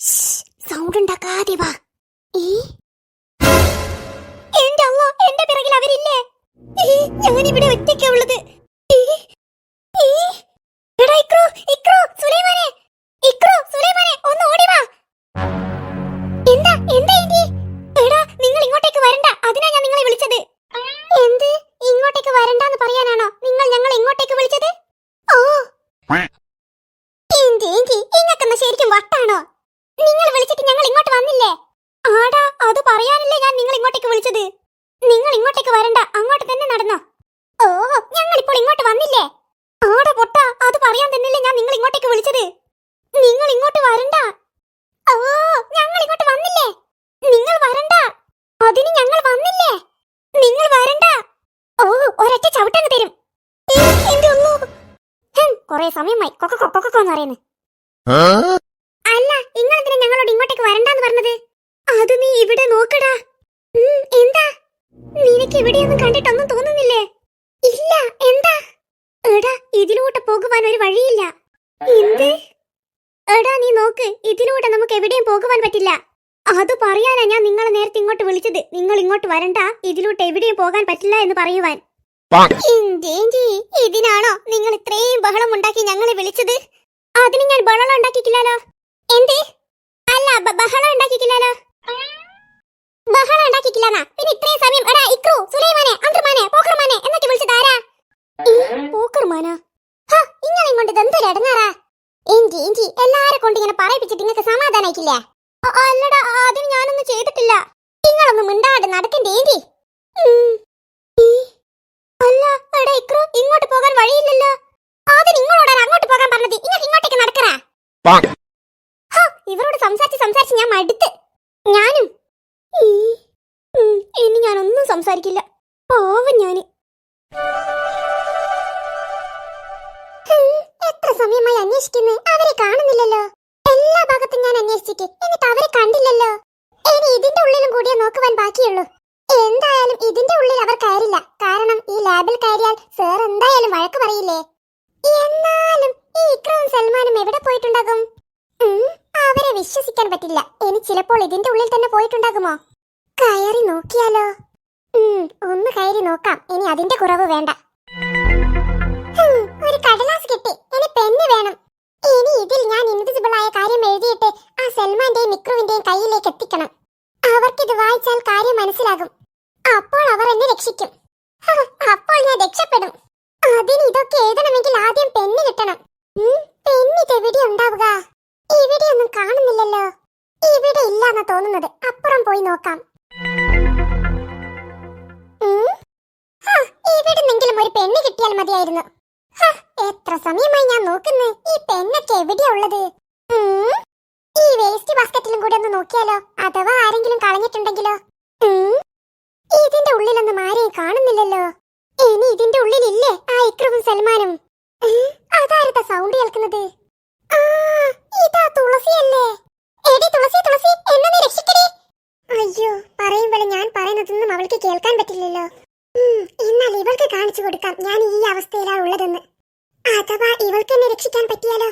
Sound ഉണ്ടാക്കാതെ വാ. ഈ? എന്റെ അമ്മ എന്റെ പിറകിൽ അവരില്ലേ? ഞാൻ ഇവിടെ ഒറ്റയ്ക്കാ ഉള്ളത്. എന്താ എന്താ ഇനി? എടാ നിങ്ങൾ ഇങ്ങോട്ടേക്ക് വരണ്ട. അതിനാ ഞാൻ നിങ്ങളെ വിളിച്ചത്. എന്ത്? ഇങ്ങോട്ടേക്ക് വരണ്ടാന്ന് പറയാനാണോ നിങ്ങൾ ഞങ്ങൾ ഇങ്ങോട്ടേക്ക് വിളിച്ചത്? ഓ. ഇങ്ങക്കെന്ന ശരിക്കും വട്ടാണോ? നിങ്ങൾ വിളിച്ചിട്ട് ഞങ്ങൾ ഇങ്ങോട്ട് വന്നില്ലേ? ആടാ അത് പറയാനല്ലേ ഞാൻ നിങ്ങൾ ഇങ്ങോട്ടേക്ക് വിളിച്ചത്? നിങ്ങൾ ഇങ്ങോട്ടേക്ക് വരണ്ട അങ്ങോട്ട് തന്നെ നടന്നോ. ഓ ഞങ്ങൾ ഇപ്പോൾ ഇങ്ങോട്ട് വന്നില്ലേ? ആടാ പൊട്ട അത് പറയാൻ തന്നെയല്ലേ ഞാൻ നിങ്ങൾ ഇങ്ങോട്ടേക്ക് വിളിച്ചത്? നിങ്ങൾ ഇങ്ങോട്ട് വരണ്ട. ഓ ഞങ്ങൾ ഇങ്ങോട്ട് വന്നില്ലേ? നിങ്ങൾ വരണ്ട. അതിന് ഞങ്ങൾ വന്നില്ലേ? നിങ്ങൾ വരണ്ട. ഓ ഒരൊറ്റ ചവിട്ടങ്ങ് തരും. കൊറേ സമയമായി. കൊക്ക കൊക്ക എന്ന് പറയുന്നു അല്ല നിങ്ങൾ എന്തിനാ ഞങ്ങളോട് ഇങ്ങോട്ടേക്ക് വരണ്ടാന്ന് പറഞ്ഞത് അത് നീ ഇവിടെ നോക്കടാ ഉം, എന്താ നിനക്ക് ഇവിടെയൊന്നും കണ്ടിട്ടൊന്നും തോന്നുന്നില്ലേ? ഇല്ല എന്താ? എടാ ഇതിലൂടെ പോകുവാൻ ഒരു വഴിയില്ല. എന്ത്? എടാ നീ നോക്ക് ഇതിലൂടെ നമുക്ക് എവിടെയും പോകുവാൻ പറ്റില്ല. അത് പറയാനാ ഞാൻ നിങ്ങളെ നേരത്തെ ഇങ്ങോട്ട് വിളിച്ചത്. നിങ്ങൾ ഇങ്ങോട്ട് വരണ്ട ഇതിലൂടെ എവിടെയും പോകാൻ പറ്റില്ല എന്ന് പറയുവാൻ. ഇതിനാണോ നിങ്ങൾ ഇത്രയും ബഹളം ഉണ്ടാക്കി ഞങ്ങളെ വിളിച്ചത്? അതിന് ഞാൻ ബഹളം ഉണ്ടാക്കിക്കില്ലല്ലോ പറയിപ്പിച്ചിട്ട് നിങ്ങൾക്ക് സമാധാനായിക്കില്ല? അല്ലടാ അതിന് ഞാനൊന്നും ചെയ്തിട്ടില്ല. നിങ്ങളൊന്നും മിണ്ടാണ്ട് നടക്കണ്ടേ. ഈ. അല്ല എടാ ഇക്രു ഇങ്ങോട്ട് പോകാൻ വഴിയില്ലല്ലോ. അത് നിങ്ങളോടാണ് അങ്ങോട്ട് പോകാൻ പറഞ്ഞത്? ഇങ്ങോട്ട് ഇങ്ങോട്ടേക്ക് നടക്കറാ ഇവരോട് സംസാരിച്ച് സംസാരിച്ച് ഞാൻ മടുത്ത്. ഞാനും ഇനി ഞാനൊന്നും സംസാരിക്കില്ല. പാവം ഞാൻ. എത്ര സമയമായി അന്വേഷിക്കുന്നു? അവരെ കാണുന്നില്ലല്ലോ. ഭാഗത്തും ഞാൻ അന്വേഷിച്ചിട്ട് എന്നിട്ട് അവരെ കണ്ടില്ലല്ലോ. ഇനി ഇതിന്റെ ഉള്ളിലും കൂടിയേ നോക്കുവാൻ ബാക്കിയുള്ളൂ. എന്തായാലും ഇതിന്റെ ഉള്ളിൽ അവർ കയറില്ല. കാരണം ഈ ലാബിൽ കയറിയാൽ സാർ എന്തായാലും വഴക്ക് പറയില്ലേ? എന്നാലും ഈ ഇക്രവും സൽമാനും എവിടെ പോയിട്ടുണ്ടാകും? അവരെ വിശ്വസിക്കാൻ പറ്റില്ല. ഇനി ചിലപ്പോൾ ഇതിന്റെ ഉള്ളിൽ തന്നെ പോയിട്ടുണ്ടാകുമോ? കയറി നോക്കിയാലോ? ഒന്ന് കയറി നോക്കാം. ഇനി അതിന്റെ കുറവ് വേണ്ട. ഒരു കടലാസ് കിട്ടി. ഇനി പെന്ന് വേണം. കയ്യിലേക്ക് എത്തിക്കണം അവർക്കിത് വായിച്ചാൽ കാര്യം മനസ്സിലാകും. അപ്പോൾ അവർ എന്നെ രക്ഷിക്കും. അപ്പോൾ ഞാൻ രക്ഷപ്പെടും. അതിന് ഇതൊക്കെ എഴുതണമെങ്കിൽ ആദ്യം പെണ്ണ് കിട്ടണം. പെണ്ണിത് എവിടെ ഉണ്ടാവുക? ഇവിടെയൊന്നും കാണുന്നില്ലല്ലോ. ഇവിടെ ഇല്ലാന്നാ തോന്നുന്നത്. അപ്പുറം പോയി നോക്കാം. ഇവിടുന്നെങ്കിലും ഒരു പെണ്ണ് കിട്ടിയാൽ മതിയായിരുന്നു. എത്ര സമയമായി ഞാൻ നോക്കുന്നു? ഈ പെണ്ണൊക്കെ എവിടെയാ ഉള്ളത്? ഈ വേസ്റ്റ് ബാസ്ക്കറ്റിലും കൂടെ ഒന്ന് നോക്കിയാലോ? അഥവാ ആരെങ്കിലും കളഞ്ഞിട്ടുണ്ടെങ്കിലോ? ഇതിന്റെ ഉള്ളിലൊന്നും ആരെയും കാണുന്നില്ലല്ലോ. ഇനി ഇതിന്റെ ഉള്ളിലില്ലേ ആ ഇക്രവും സൽമാനും? അതാരത്തെ സൗണ്ട് കേൾക്കുന്നത്? ഇതാ തുളസിയല്ലേ? എടി തുളസി തുളസി എന്നെ നീ അയ്യോ പറയുമ്പോൾ ഞാൻ പറയുന്നതൊന്നും അവൾക്ക് കേൾക്കാൻ പറ്റില്ലല്ലോ. എന്നാൽ ഇവൾക്ക് കാണിച്ചു കൊടുക്കാം ഞാൻ ഈ അവസ്ഥയിലാണ് ഉള്ളതെന്ന്. അഥവാ ഇവൾക്ക് എന്നെ രക്ഷിക്കാൻ പറ്റിയാലോ?